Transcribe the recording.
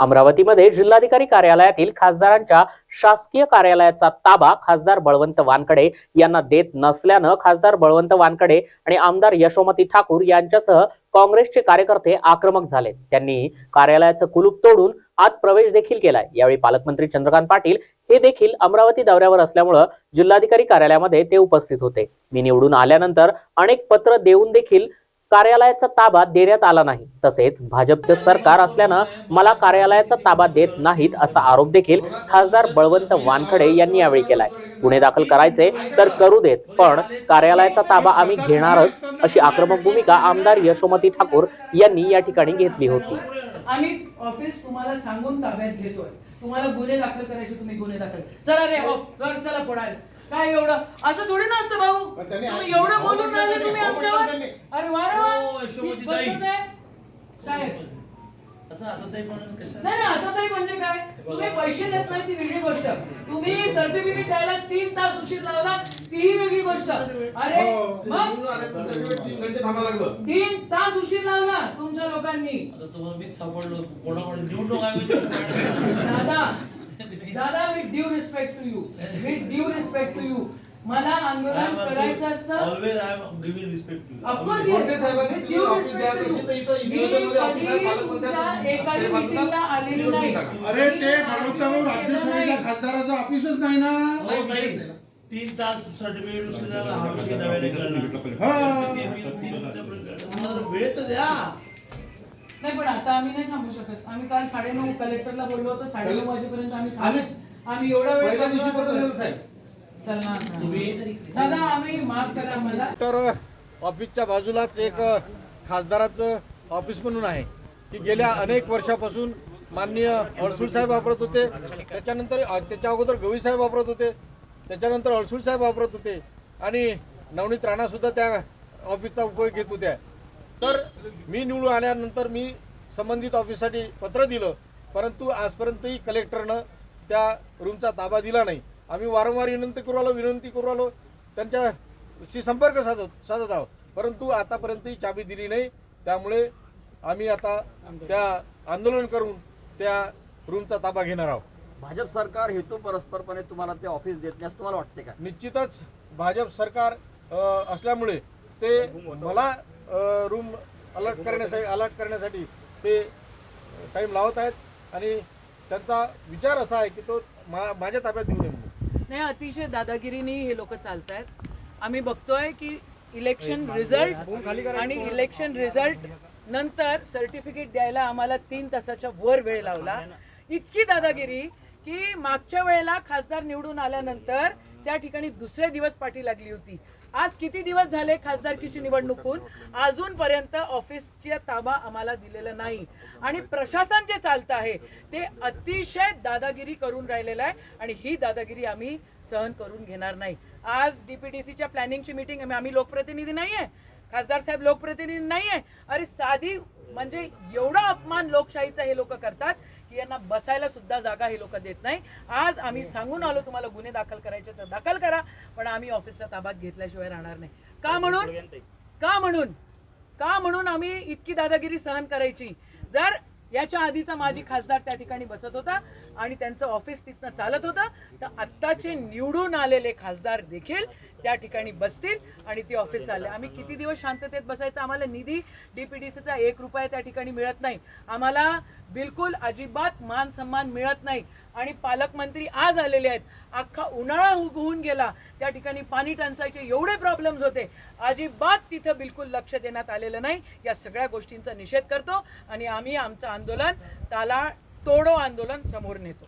अमरावतीमध्ये जिल्हाधिकारी कार्यालयातील खासदारांच्या शासकीय कार्यालयाचा ताबा खासदार बळवंत वानकडे यांना देत नसल्यानं खासदार बळवंत वानकडे आणि आमदार यशोमती ठाकूर यांच्यासह काँग्रेसचे कार्यकर्ते आक्रमक झाले. त्यांनी कार्यालयाचं कुलूप तोडून आत प्रवेश देखील केलाय. यावेळी पालकमंत्री चंद्रकांत पाटील हे देखील अमरावती दौऱ्यावर असल्यामुळं जिल्हाधिकारी कार्यालयामध्ये ते उपस्थित होते. मी निवडून आल्यानंतर अनेक पत्र देऊन देखील कार्यालयाचा ताबा देण्यात आला नाही. तसेच भाजपचं सरकार असल्यानं मला कार्यालयाचा ताबा देत नाहीत असा आरोप देखील खासदार बळवंत वानखडे यांनी यावेळी केलाय. गुन्हे दाखल करायचे तर करू देत पण कार्यालयाचा ताबा आम्ही घेणारच अशी आक्रमक भूमिका आमदार यशोमती ठाकूर यांनी या ठिकाणी घेतली होती. आम्ही ऑफिस तुम्हाला सांगून ताब्यात घेतोय. तुम्हाला गुन्हे दाखल करायचे तुम्ही गुन्हे दाखल. चला रे चला पडायला काय एवढं? असं थोडी भाऊ? पण त्यांनी तुम्ही ऐकलं. एवढं नाही. बोलून हो, राहिले तुम्ही हो, आमच्यावर? त्यांनी. अरे वा रे हो, वा यशोमती ही ताई. पद्धत आहे. साहेब. असं आता ताई म्हणून कसं नाही नाही आता ताई म्हणजे काय? तुम्ही पैसे देत नाही ती वेगळी गोष्ट. तुम्ही सर्टिफिकेट द्यायला तीन तास उशीर लावला ती वेगळी गोष्ट. अरे हो, मग? तीन तास उशीर लावला तुमच्या लोकांनी. आता तुम्हाला मी सापडलो. निवडणूक आयोगाची. दादा दादा with due respect to you with due respect to you मला आंदोलन करायचं असतं आलेली नाही. अरे ते खासदाराचं ऑफिसच नाही ना हो, तीन तास सर्टिफिकेट हा हा. वेळ तर द्या नाही पण आता आम्ही नाही थांबू शकत. आम्ही काल साडेनऊ कलेक्टरला बोललो होतो साडेनऊ वाजेपर्यंत आम्ही थांबू आम्ही एवढा वेळ पहिल्या दिवशी पत्र. दिलं साहेब. दादा आम्ही माफ करा मला. तर ऑफिसच्या बाजूलाच एक खासदाराचं ऑफिस म्हणून आहे. की गेल्या अनेक वर्षापासून माननीय अडसूळ साहेब वापरत होते. त्याच्यानंतर अ, त्याच्या अगोदर गवई साहेब वापरत होते. त्याच्यानंतर अडसूळ साहेब वापरत होते. आणि नवनीत राणासुद्धा त्या ऑफिसचा उपयोग घेत होत्या. तर मी निवडून आल्यानंतर मी संबंधित ऑफिससाठी पत्र दिलं परंतु आजपर्यंतही कलेक्टरनं त्या रूमचा ताबा दिला नाही. आम्ही वारंवार विनंती करू आलो विनंती करू आलो त्यांच्याशी संपर्क साधत साधत आहोत. परंतु आतापर्यंतही चाबी दिली नाही. त्यामुळे आम्ही आता त्या आंदोलन करून त्या रूमचा ताबा घेणार आहोत. भाजप सरकार हेतू परस्परपणे तुम्हाला ते ऑफिस देत नाही असं तुम्हाला वाटते का? निश्चितच भाजप सरकार असल्यामुळे ते मला रूम अलर्ट करण्यासाठी अलर्ट करण्यासाठी ते टाईम लावत आहेत. आणि त्यांचा विचार असा आहे की तो मा माझ्या ताब्यात देऊ नये नाही अतिशय दादागिरीने हे लोक चालतायत. आम्ही बघतोय की इलेक्शन रिझल्ट आणि इलेक्शन रिझल्ट नंतर सर्टिफिकेट द्यायला आम्हाला तीन तासाच्या वर वेळ लावला. इतकी दादागिरी की मागच्या वेळेला खासदार निवडून आल्यानंतर त्या ठिकाणी दुसरे दिवस पाठी लागली होती. आज किती दिवस झाले खासदारकीची निवडणूक होऊन? अजूनपर्यंत ऑफिसच्या ताबा आम्हाला दिलेला नाही. आणि प्रशासन जे चालतं आहे ते अतिशय दादागिरी करून राहिलेलं आहे आणि ही दादागिरी आम्ही सहन करून घेणार नाही. आज डीपीडीसीच्या प्लॅनिंगची मीटिंग आम्ही लोकप्रतिनिधी नाही आहे खासदार साहेब लोकप्रतिनिधी नाही आहे अरे साधी म्हणजे एवढा अपमान लोकशाहीचा हे लोक करतात की यांना बसायला सुद्धा जागा हे लोक देत नाही. आज आम्ही सांगून आलो तुम्हाला गुन्हे दाखल करायचे तर दाखल करा पण आम्ही ऑफिसचा ताब्यात घेतल्याशिवाय राहणार नाही. का म्हणून? का म्हणून? का म्हणून आम्ही इतकी दादागिरी सहन करायची? जर याच्या आधीचा माजी खासदार त्या ठिकाणी बसत होता आणि त्यांचं ऑफिस तिथनं चालत होतं. तर आत्ताचे निवडून आलेले खासदार देखील त्या ठिकाणी बसतील आणि ती ऑफिस चालले. आम्ही किती दिवस शांततेत बसायचं? आम्हाला निधी डी पी डी सीचा एक रुपया त्या ठिकाणी मिळत नाही. आम्हाला बिलकुल अजिबात मान सन्मान मिळत नाही. आणि पालकमंत्री आज आलेले आहेत. अख्खा उन्हाळा होऊन गेला. त्या ठिकाणी पाणी टंचाईचे एवढे प्रॉब्लेम्स होते. अजिबात तिथं बिलकुल लक्ष देण्यात आलेलं नाही. या सगळ्या गोष्टींचा निषेध करतो. आणि आम्ही आमचं आंदोलन ताला तोडो आंदोलन समोर नेतो.